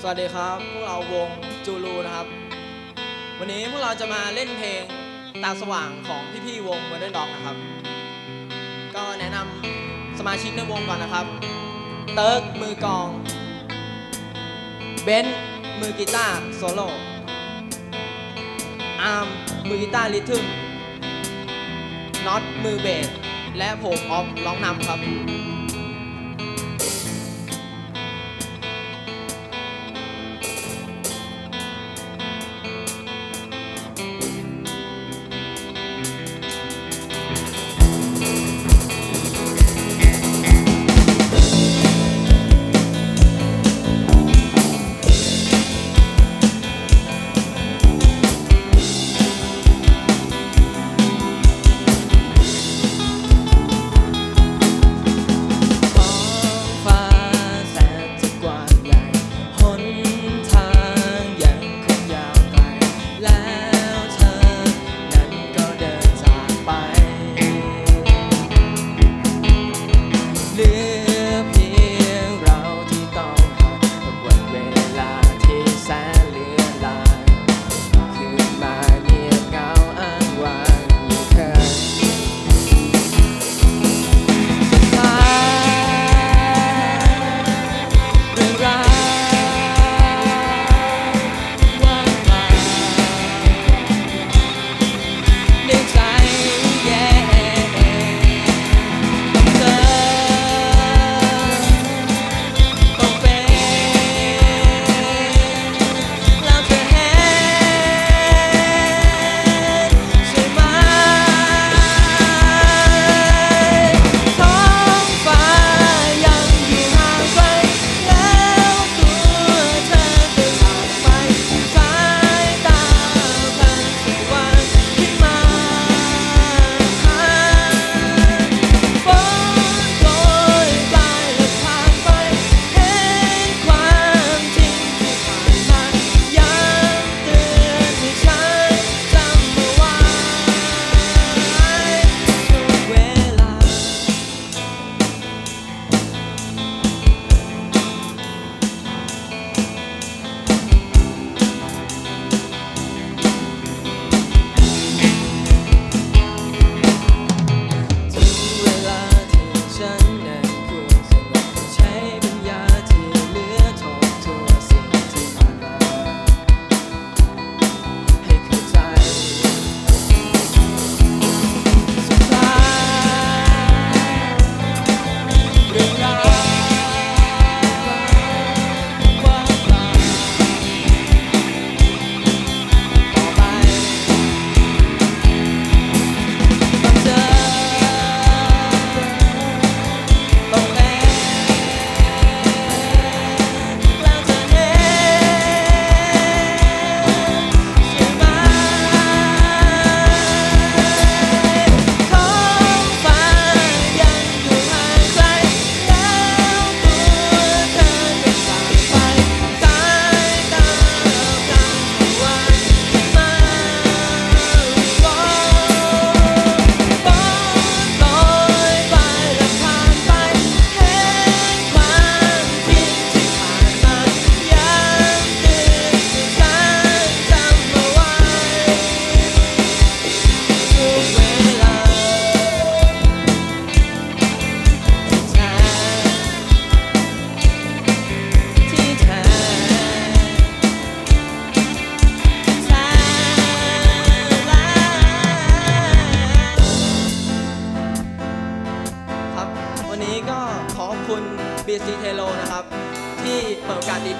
สวัสดีครับ พวกเราวงจูรูนะครับ วันนี้พวกเราจะมาเล่นเพลงตาสว่างของพี่ๆวงเมอร์เดนดอกนะครับ ก็แนะนำสมาชิกในวงก่อนนะครับ เติร์กมือกอง เบนมือกีตาร์โซโล่ อาร์มมือกีตาร์ลิทึมน็อตมือเบส และผมออฟร้องนำครับ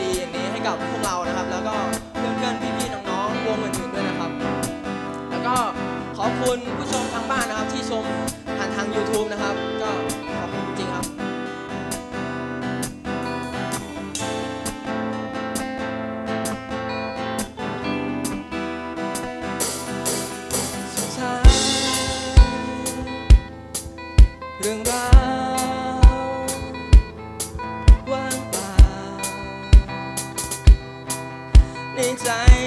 ดีๆอย่างนี้ให้กับพวกเรานะครับ แล้วก็ Time.